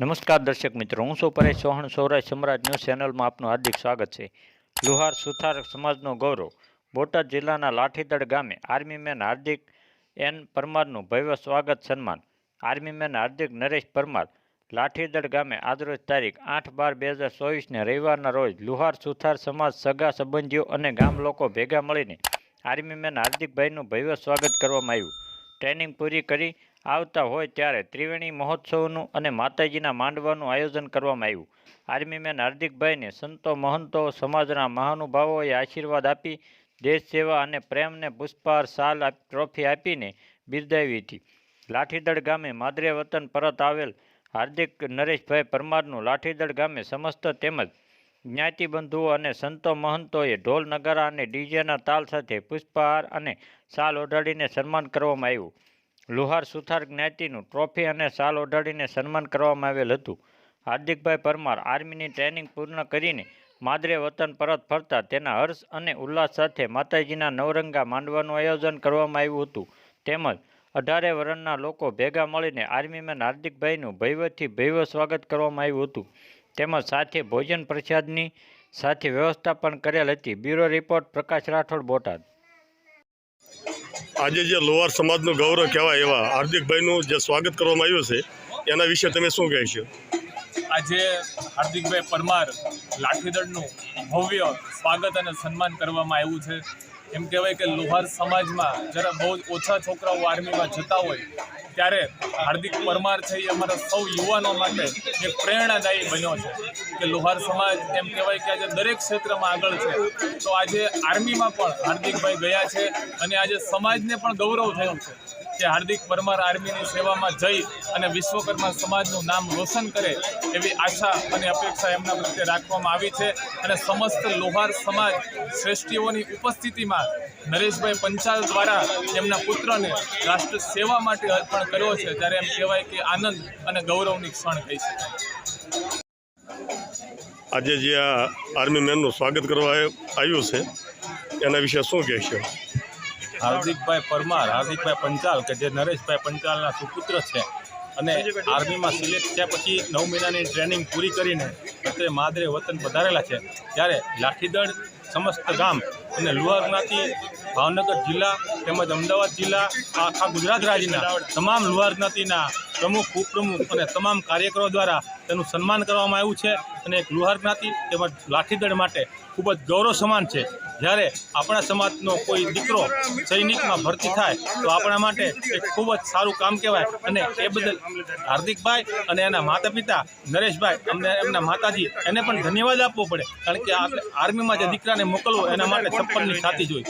નમસ્કાર દર્શક મિત્રો, હું છું પરેશ ચૌહાણ, સૌરાષ્ટ્ર સમ્રાટ ન્યૂઝ ચેનલમાં આપનું હાર્દિક સ્વાગત છે. લુહાર સુથાર સમાજનો ગૌરવ. બોટાદ જિલ્લાના લાઠીદળ ગામે આર્મી મેન હાર્દિક એન પરમારનું ભવ્ય સ્વાગત સન્માન. આર્મી મેન હાર્દિક નરેશ પરમાર લાઠીદળ ગામે આજરોજ તારીખ આઠ બાર બે હજાર ચોવીસને રવિવારના રોજ લુહાર સુથાર સમાજ સગા સંબંધીઓ અને ગામ લોકો ભેગા મળીને આર્મી મેન હાર્દિકભાઈનું ભવ્ય સ્વાગત કરવામાં આવ્યું. ટ્રેનિંગ પૂરી કરી આવતા હોય ત્યારે ત્રિવેણી મહોત્સવનું અને માતાજીના માંડવાનું આયોજન કરવામાં આવ્યું. આર્મી મેન હાર્દિકભાઈને સંતો મહંતો સમાજના મહાનુભાવોએ આશીર્વાદ આપી, દેશ સેવા અને પ્રેમને પુષ્પહાર શાલ ટ્રોફી આપીને બિરદાવી હતી. લાઠીદળ ગામે માદરે વતન પરત આવેલ હાર્દિક નરેશભાઈ પરમારનું લાઠીદળ ગામે સમસ્ત તેમજ જ્ઞાતિબંધુઓ અને સંતો મહંતોએ ઢોલ નગારા અને ડીજેના તાલ સાથે પુષ્પહાર અને શાલ ઓઢાડીને સન્માન કરવામાં આવ્યું. લુહાર સુથાર જ્ઞાતિનું ટ્રોફી અને શાલ ઓઢાડીને સન્માન કરવામાં આવેલ હતું. હાર્દિકભાઈ પરમાર આર્મીની ટ્રેનિંગ પૂર્ણ કરીને માદરે વતન પરત ફરતા તેના હર્ષ અને ઉલ્લાસ સાથે માતાજીના નવરંગા માંડવાનું આયોજન કરવામાં આવ્યું હતું. તેમજ અઢારે વરણના લોકો ભેગા મળીને આર્મીમેન હાર્દિકભાઈનું ભૈવથી ભૈવ સ્વાગત કરવામાં આવ્યું હતું. તેમજ સાથે ભોજન પ્રસાદની સાથે વ્યવસ્થા પણ કરેલ હતી. Bureau report Prakash Rathod Botad. આજે જે લોહાર સમાજનું ગૌરવ કહેવાય એવા હાર્દિકભાઈનું જે સ્વાગત કરવામાં આવ્યું છે, એના વિશે તમે શું કહેશો? આજે હાર્દિકભાઈ પરમાર લાઠીદળનું ભવ્ય સ્વાગત અને સન્માન કરવામાં આવ્યું છે. એમ કહેવાય કે લુહાર સમાજમાં જ્યારે બહુ જ ઓછા છોકરાઓ આર્મીમાં જતા હોય, ત્યારે હાર્દિક પરમાર છે એ અમારા સૌ યુવાનો માટે એક પ્રેરણાદાયી બન્યો છે. કે લુહાર સમાજ એમ કહેવાય કે આજે દરેક ક્ષેત્રમાં આગળ છે. તો આજે આર્મીમાં પણ હાર્દિકભાઈ ગયા છે અને આજે સમાજને પણ ગૌરવ થયું છે. કે હાર્દિક પરમાર આર્મીની સેવામાં જઈ અને વિશ્વકર્મા સમાજનું નામ રોશન કરે એવી આશા અને અપેક્ષા એમના પ્રત્યે રાખવામાં આવી છે. અને સમસ્ત લોહાર સમાજ શ્રેષ્ઠીઓની ઉપસ્થિતિમાં નરેશભાઈ પંચાલ દ્વારા એમના પુત્રને રાષ્ટ્ર સેવા માટે અર્પણ કર્યો છે, ત્યારે એમ કહેવાય કે આનંદ અને ગૌરવની ક્ષણ કહી શકાય. આજે જે આ આર્મી મેનનું સ્વાગત કરવા આવ્યું છે, એના વિશે શું કહેશો? હાર્દિકભાઈ પરમાર હાર્દિકભાઈ પંચાલ કે જે નરેશભાઈ પંચાલના સુપુત્ર છે. અને આર્મીમાં સિલેક્ટ થયા પછી નવ મહિનાની ટ્રેનિંગ પૂરી કરીને અત્યારે માદરે વતન પધારેલા છે. ત્યારે લાઠીદળ સમસ્ત ગામ અને લુહાર જ્ઞાતિ ભાવનગર જિલ્લા તેમજ અમદાવાદ જિલ્લા આખા ગુજરાત રાજ્યના તમામ લુહાર જ્ઞાતિના પ્રમુખ, ઉપપ્રમુખ અને તમામ કાર્યકરો દ્વારા તેનું સન્માન કરવામાં આવ્યું છે અને એક લુહાર જ્ઞાતિ તેમજ લાઠીદળ માટે ખૂબ જ ગૌરવ સમાન છે. જ્યારે આપણા સમાજનો કોઈ દીકરો સૈનિકમાં ભરતી થાય, તો આપણા માટે એક ખૂબ જ સારું કામ કહેવાય અને એ બદલ હાર્દિકભાઈ અને એના માતા પિતા નરેશભાઈ, અમને એમના માતાજી એને પણ ધન્યવાદ આપવો પડે, કારણ કે આર્મીમાં જે દીકરાને મોકલવો એના માટે છપ્પનની છાતી જોઈ.